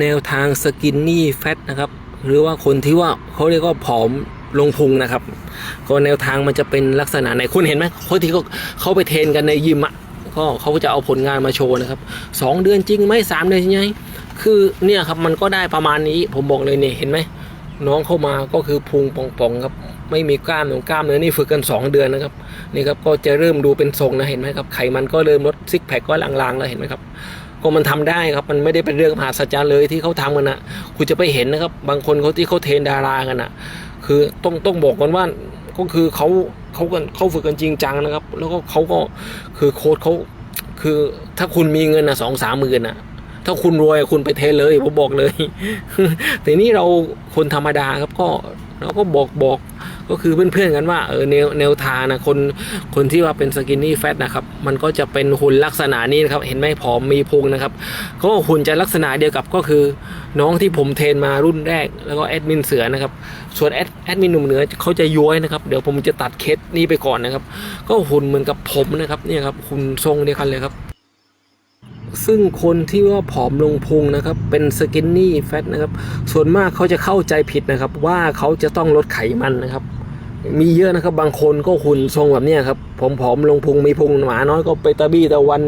แนวทางสกินนี่แฟตนะครับ หรือว่าคนที่ว่าเขาเรียกว่าผอมลงพุงนะครับ ก็แนวทางมันจะเป็นลักษณะไหนคุณเห็นไหมคนที่เขาเขาไปเทรนกันในยิมอะก็เขาจะเอาผลงานมาโชว์นะครับสองเดือนจริงไหมสามเดือนจริงไหมคือเนี่ยครับมันก็ได้ประมาณนี้ผมบอกเลยเนี่ยเห็นไหมน้องเข้ามาก็คือพุงป่องๆครับไม่มีกล้ามหรือกล้ามเนื้อนี่ฝึกกัน 2 เดือนนะครับนี่ครับก็จะเริ่มดูเป็นทรงนะเห็นไหมครับไขมันก็เริ่มลดซิกแพคก็ลางๆแล้วเห็นไหมครับ ก็มันทำได้ครับ มันไม่ได้เป็นเรื่องมหาศจรรย์เลยที่เขาทำกันนะคุณจะไปเห็นนะครับ บางคนเขาที่เขาเทรนดารากันนะคือต้องต้องบอกกันว่าก็คือเขาเขากันเขาฝึกกันจริงจังนะครับ แล้วก็เขาก็คือโค้ชเขาคือถ้าคุณมีเงินนะสองสามหมื่นนะถ้าคุณรวยคุณไปเทเลยผมบอกเลย แต่นี่เราคนธรรมดาครับก็เราก็บอกบอก ก็คือเพื่อนๆกันว่าเออแนวแนวทางนะคนคนที่ว่าเป็นสกินนี่แฟตนะครับมันก็จะเป็นหุ่นลักษณะนี้นะครับเห็นไหมผอมมีพุงนะครับก็หุ่นจะลักษณะเดียวกับก็คือน้องที่ผมเทรนมารุ่นแรกแล้วก็แอดมินเสือนะครับส่วนแอดแอดมินหนุ่มเหนือเขาจะย้วยนะครับเดี๋ยวผมจะตัดเคสนี้ไปก่อนนะครับ ก็หุ่นเหมือนกับผมนะครับเนี่ยครับหุ่นทรงเดียวกันเลยครับซึ่งคนที่ว่าผอมลงพุงนะครับ เป็นสกินนี่แฟตนะครับ ส่วนมากเขาจะเข้าใจผิดนะครับ ว่าเขาจะต้องลดไขมันนะครับ มีเยอะนะครับบางคนก็หุ่นทรงแบบนี้ครับผอมๆลงพุงมีพุงหมาน้อยก็ไปตะบี้ตะวัน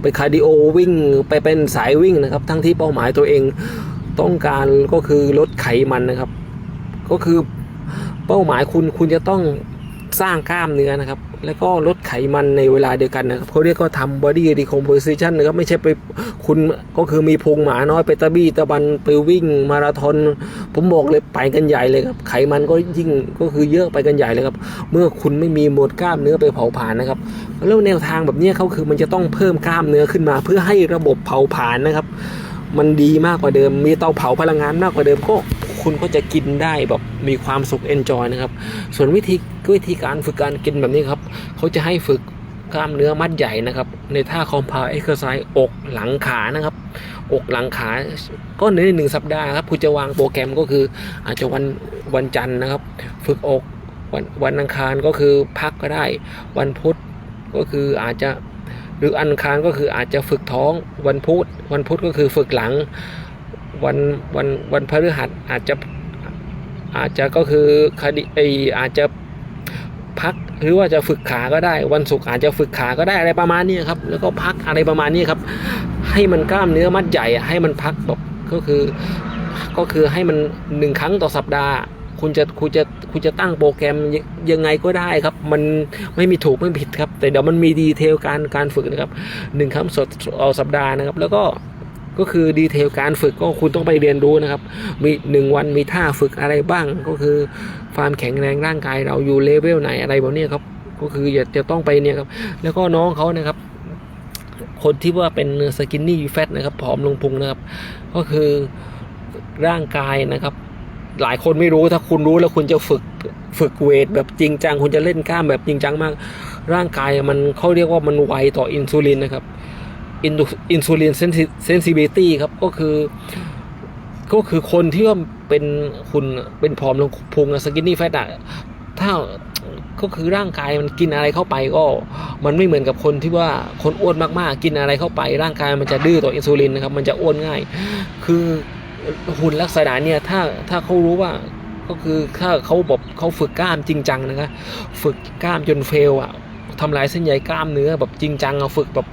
ไปคาร์ดิโอวิ่ง ไปเป็นสายวิ่งนะครับ ทั้งที่เป้าหมายตัวเองต้องการก็คือลดไขมันนะครับ ก็คือเป้าหมายคุณคุณจะต้องสร้างกล้ามเนื้อนะครับ แล้วก็ลดไขมันในเวลาเดียวกันนะครับเขาเรียกก็ทำ body decomposition นะครับไม่ใช่ไปคุณก็คือมีพุงหมาน้อยไปตะบี้ตะบันไปวิ่งมาราธอนผมบอกเลยไปกันใหญ่เลยครับไขมันก็ยิ่งก็คือเยอะไปกันใหญ่เลยครับเมื่อคุณไม่มีมวลกล้ามเนื้อไปเผาผลาญนะครับแล้วแนวทางแบบนี้เขาคือมันจะต้องเพิ่มกล้ามเนื้อขึ้นมา เพื่อให้ระบบเผาผลาญนะครับ มันดีมากกว่าเดิมมีเตาเผาพลังงานมากกว่าเดิมก็ คุณก็จะกินได้แบบมีความสุขเอนจอยนะครับ ส่วนวิธีวิธีการฝึกการกินแบบนี้ครับเขาจะให้ฝึกกล้ามเนื้อมัดใหญ่นะครับ ในท่าคอมพาวเอ็กซ์ไซส์อกหลังขานะครับ อกหลังขาก็ในหนึ่งสัปดาห์ครับคุณจะวางโปรแกรมก็คือ อาจจะวันวันจันทร์นะครับ ฝึกอกวันวันอังคารก็คือพักก็ได้ วันพุธก็คืออาจจะหรืออังคารก็คืออาจจะฝึกท้องวันพุธวันพุธก็คือฝึกหลัง วันวันวันพฤหัสอาจจะอาจจะก็คือคดีไออาจจะพักหรือว่าจะฝึกขาก็ได้ วันศุกร์อาจจะฝึกขาก็ได้อะไรประมาณนี้ครับ แล้วก็พักอะไรประมาณนี้ครับ ให้มันกล้ามเนื้อมัดใหญ่อะให้มันพักแบบก็คือก็คือให้มันหนึ่งครั้งต่อสัปดาห์ คุณจะคุณจะคุณจะตั้งโปรแกรมยยังไงก็ได้ครับ มันไม่มีถูกไม่ผิดครับ แต่เดี๋ยวมันมีดีเทลการการฝึกนะครับหนึ่งครั้งสดต่อสัปดาห์นะครับ แล้วก็ ก็คือดีเทลการฝึกก็คุณต้องไปเรียนรู้นะครับ มีหนึ่งวันมีท่าฝึกอะไรบ้าง ก็คือความแข็งแรงร่างกายเราอยู่เลเวลไหนอะไรแบบนี้ครับ ก็คืออย่าจะต้องไปเนี่ยครับ แล้วก็น้องเขานะครับ คนที่ว่าเป็นสกินนี่แฟตนะครับผอมลงพุงนะครับ ก็คือร่างกายนะครับ หลายคนไม่รู้ถ้าคุณรู้แล้วคุณจะฝึกฝึกเวทแบบจริงจัง คุณจะเล่นกล้ามแบบจริงจังมาก ร่างกายมันเขาเรียกว่ามันไวต่ออินซูลินนะครับ อินซูลินเซนซิบิตี้ครับก็คือก็คือคนที่ว่าเป็นคุณเป็นผอมลงพุงสกินนี่แฟตอะถ้าก็คือร่างกายมันกินอะไรเข้าไปก็ มันไม่เหมือนกับคนที่ว่าคนอ้วนมากๆ กินอะไรเข้าไป ร่างกายมันจะดื้อต่ออินซูลินนะครับ มันจะอ้วนง่าย คือหุ่นลักษณะเนี่ยถ้าถ้าเขารู้ว่าก็คือถ้าเขาบอกเขาฝึกกล้ามจริงจังนะครับฝึกกล้ามจนเฟลอะทำลายเส้นใยกล้ามเนื้อแบบจริงจังเอะฝึกแบบ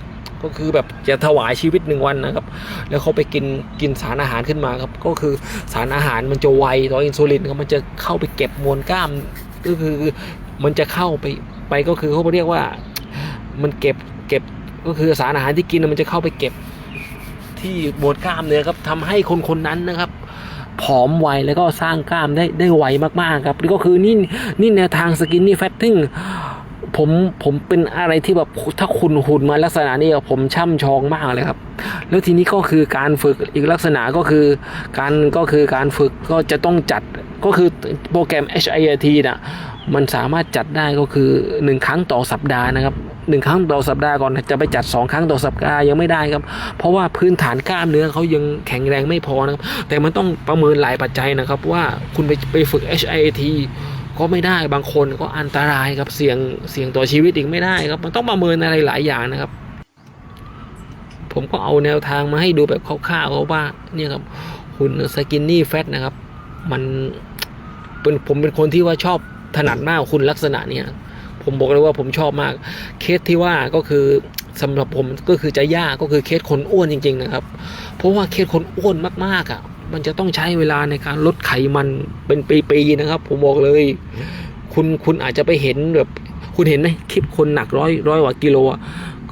ก็คือแบบจะถวายชีวิตหนึ่งวันนะครับ แล้วเขาไปกินกินสารอาหารขึ้นมาครับ ก็คือสารอาหารมันจะไวต่ออินซูลินครับมันจะเข้าไปเก็บมวลกล้าม ก็คือมันจะเข้าไปไปก็คือเขาเรียกว่ามันเก็บเก็บก็คือสารอาหารที่กินมันจะเข้าไปเก็บที่มวลกล้ามเนื้อครับทำให้คนคนนั้นนะครับผอมไวแล้วก็สร้างกล้ามได้ได้ไวมากๆครับนี่ก็คือนี่นี่แนวทางสกินนี่แฟตติ้ง ผมผมเป็นอะไรที่แบบถ้าคุณหุ่นมาลักษณะนี้ผมช่ำชองมากเลยครับ แล้วทีนี้ก็คือการฝึกอีกลักษณะก็คือ การก็คือการฝึกก็จะต้องจัดก็คือโปรแกรม HIT นะมันสามารถจัดได้ก็คือ 1 ครั้งต่อสัปดาห์นะครับหนึ่งครั้งต่อสัปดาห์ก่อนจะไปจัด 2 ครั้งต่อสัปดาห์ยังไม่ได้ครับ เพราะว่าพื้นฐานกล้ามเนื้อเขายังแข็งแรงไม่พอนะครับ แต่มันต้องประเมินหลายปัจจัยนะครับว่าคุณไปไปฝึก HIIT ก็ไม่ได้บางคนก็อันตรายครับเสี่ยงเสี่ยงต่อชีวิตอีกไม่ได้ครับ มันต้องประเมินอะไรหลายอย่างนะครับ ผมก็เอาแนวทางมาให้ดูแบบคร่าวๆเขาว่าเนี่ยครับหุ่นสกินนี่แฟตนะครับ มันเป็นผมเป็นคนที่ว่าชอบถนัดมากคุณลักษณะเนี่ยผมบอกเลยว่าผมชอบมากเคสที่ว่าก็คือสำหรับผมก็คือจะยากก็คือเคสคนอ้วนจริง ๆ นะครับ เพราะว่าเคสคนอ้วนมากๆอะ มันจะต้องใช้เวลาในการลดไขมันเป็นปีๆนะครับ ผมบอกเลย คุณคุณอาจจะไปเห็นแบบ คุณเห็นไหมคลิปคนหนักร้อยร้อยกว่ากิโล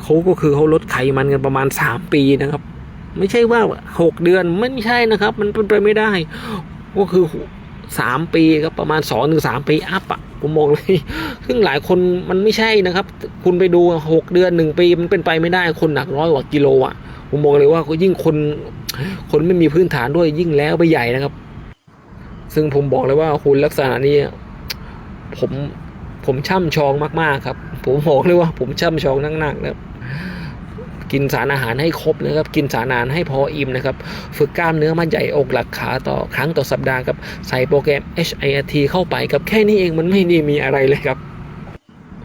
เขาก็คือเขาลดไขมันกันประมาณสามปีนะครับ ไม่ใช่ว่าหกเดือนไม่ใช่นะครับ มันเป็นไปไม่ได้ ก็คือสามปีครับประมาณสองถึงสามปีอัพอะ ผมบอกเลย ซึ่งหลายคนมันไม่ใช่นะครับ คุณไปดูหกเดือนหนึ่งปีมันเป็นไปไม่ได้คนหนักร้อยกว่ากิโลอะ ผมบอกเลยว่ายิ่งคน คนไม่มีพื้นฐานด้วยยิ่งแล้วไปใหญ่นะครับ ซึ่งผมบอกเลยว่าคุณลักษณะนี้ผมผมช่ำชองมากๆครับ ผมบอกเลยว่าผมช่ำชองนักๆนะครับ กินสารอาหารให้ครบนะครับ กินสารอาหารให้พออิ่มนะครับ ฝึกกล้ามเนื้อมัดใหญ่อกหลักขาต่อครั้งต่อสัปดาห์ครับใส่โปรแกรม HIRT เข้าไปครับแค่นี้เองมันไม่ได้มีอะไรเลยครับ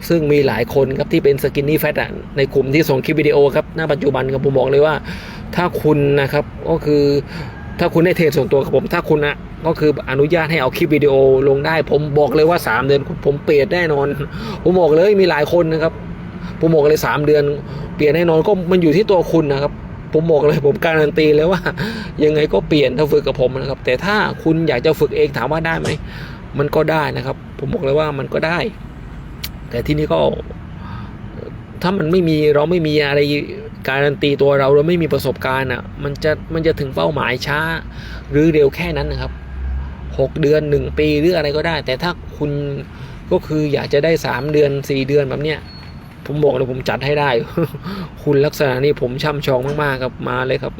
ซึ่งมีหลายคนครับที่เป็นสกินนี่แฟตในกลุ่มที่ส่งคลิปวิดีโอครับณปัจจุบันครับผมบอกเลยว่า ถ้าคุณนะครับก็คือถ้าคุณได้เทรดส่วนตัวกับผม ถ้าคุณนะก็คืออนุญาตให้เอาคลิปวิดีโอลงได้ ผมบอกเลยว่า 3 เดือนผมเปลี่ยนแน่นอน ผมบอกเลยมีหลายคนนะครับ ผมบอกเลย3เดือน เปลี่ยนแน่นอนก็มันอยู่ที่ตัวคุณนะครับ ผมบอกเลยผมการันตีเลยว่า ยังไงก็เปลี่ยนถ้าฝึกกับผมนะครับ แต่ถ้าคุณอยากจะฝึกเองถามว่าได้ไหมมันก็ได้นะครับ ผมบอกเลยว่ามันก็ได้ แต่ที่นี่ก็ถ้ามันไม่มีเราไม่มีอะไรการันตีตัวเราเราไม่มีประสบการณ์อะมันจะมันจะถึงเป้าหมายช้า หรือเร็วแค่นั้นนะครับหกเดือนหนึ่งปีหรืออะไรก็ได้ แต่ถ้าคุณก็คืออยากจะได้สามเดือนสี่เดือนแบบเนี้ย ผมบอกเลยผมจัดให้ได้ คุณลักษณะนี้ผมช่ำชองมากๆครับมาเลยครับ